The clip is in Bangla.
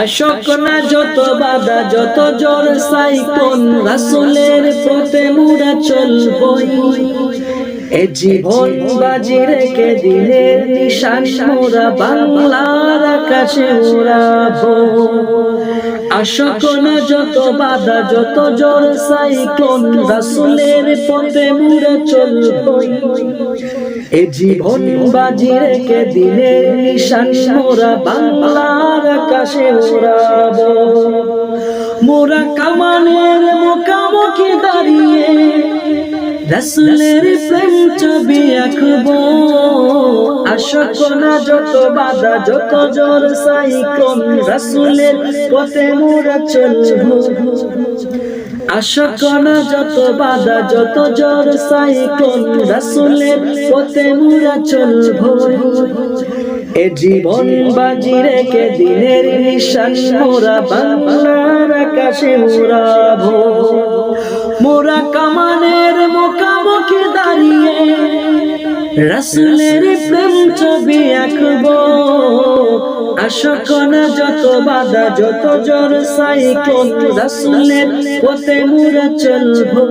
আশক না যত বাধা, যত জোর সাইকন, রাসুলের পথে মুরা চলবই। এ জীবন বাজি রেখে দিনের নিশান, মোরা বাংলার আকাশে উড়াবো। আশক না যত বাধা, যত জোর সাইকন রাসুলের পথে মুরা চলবই। এ জীবন বাজি রেখে দিনের নিশান, মোরা বাংলার আকাশে উড়াবো মোরা কামানের মুখামুখি দাঁড়িয়ে, রসুলের প্রেম ছবি আঁকবো। আশক না যত বাধা, যত জোর সাইকন রসুলের পথে মোরা চলবো। আশক না যত বাধা, যত জোর সাইকন রসুলের পথে মোরা চলবো। এ জীবন বাজি রেখে দিনের নিশান, মোরা বাংলার আকাশে উড়াবো। মোরা কামানের মুখামুখি দাঁড়িয়ে রসুলের প্রেম ছবি আঁকবো। আশক না যত বাধা, যত জোর সাইকেল রসুলের পথে মুরা চলবো।